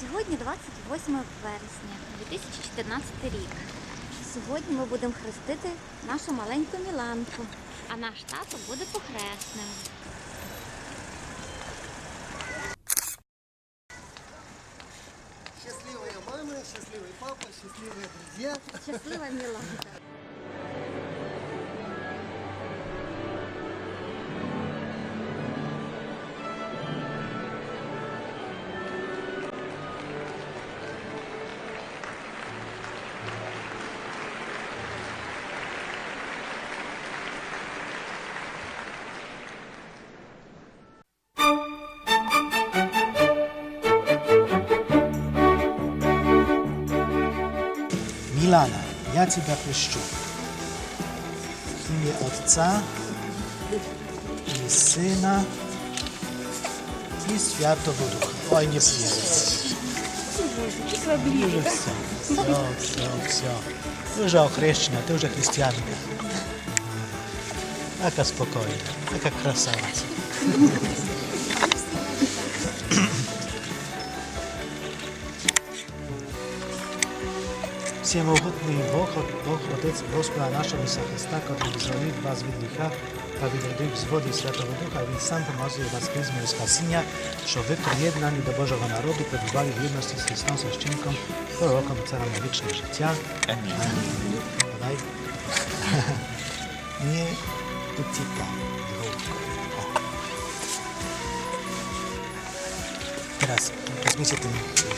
Сьогодні 28 вересня 2014 рік. Сьогодні ми будемо хрестити нашу маленьку Міланку, а наш тато буде похресним. Счастливые мамы, счастливый папа, счастливые друзья. Щаслива Міланка! Milana, ja Ciebie chrzczę. W imię Ojca i Syna i Świętego Ducha. Oj, nie przyjeżdżaj. Już все. Все, все, все. Ти вже охрещена, ти вже християнка. Така спокійна, така красавиця. Всемогутний Бог, Бог Отець Господа нашого Ісуса Христа, який визволив вас від гріха та відродив з води Святого Духа, Він сам помазує вас призмою спасіння, щоб ви приєднані до Божого народу перебували в єдності з Христом Священком, пророком царем вічне життя. Амінь. Подай. Nie ucieka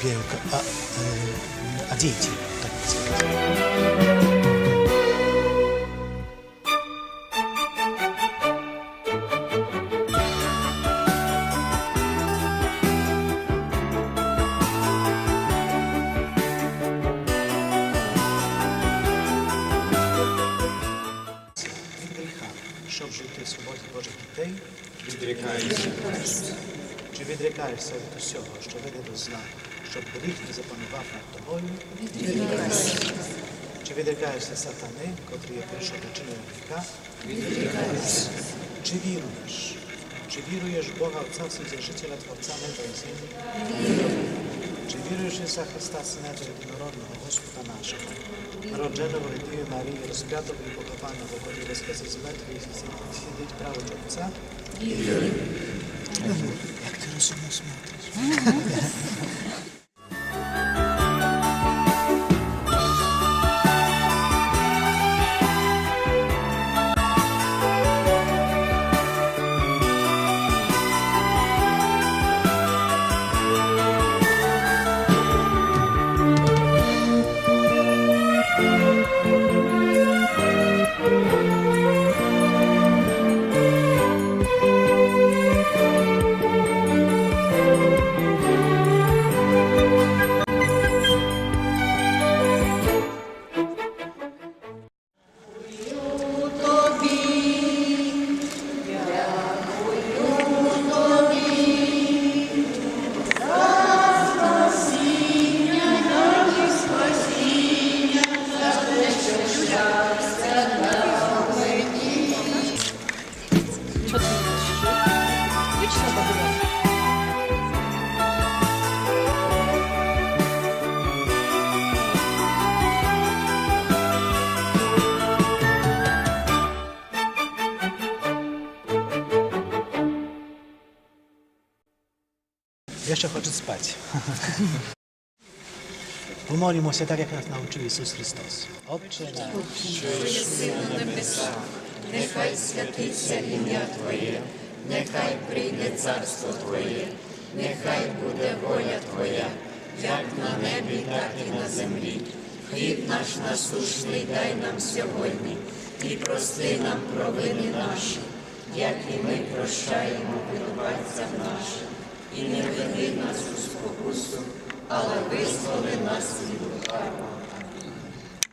Wielko, a, e, a dzieci. Tak jest. від гріха, щоб жити в свободі Божих дітей. Відрікаєшся. Чи відрікаєшся від усього, що веде до зла, щоб гріх не запанував над тобою? Відрікаєшся. Чи відрікаєшся сатани, котрий є першопричиною гріха? Відрікаєшся. Чи віруєш? Чи віруєш в Бога Отця Вседержителя, Творця неба і землі? Чи віруєш в Ісуса Христа, Сина Твого єдинородного Господа нашого, народженого від Діви Марії, розп'ятого і похованого, котрий воскрес із мертвих і сидить праворуч Отця? します。Jeszcze chcę spać. Pomolimy się tak, jak nas nauczył Jezus Chrystus. Отче наш, Нехай святиться ім'я Твоє, нехай прийде царство Твоє, нехай буде воля Твоя, як на небі, так і на землі. Хліб наш насушний дай нам сьогодні, і прости нам провини наші, як і ми прощаємо винуватцям нашим, і не веди нас у спокусу, але визволи нас від лукавого.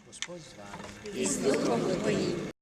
Господь з вами. І з духом Твоїм.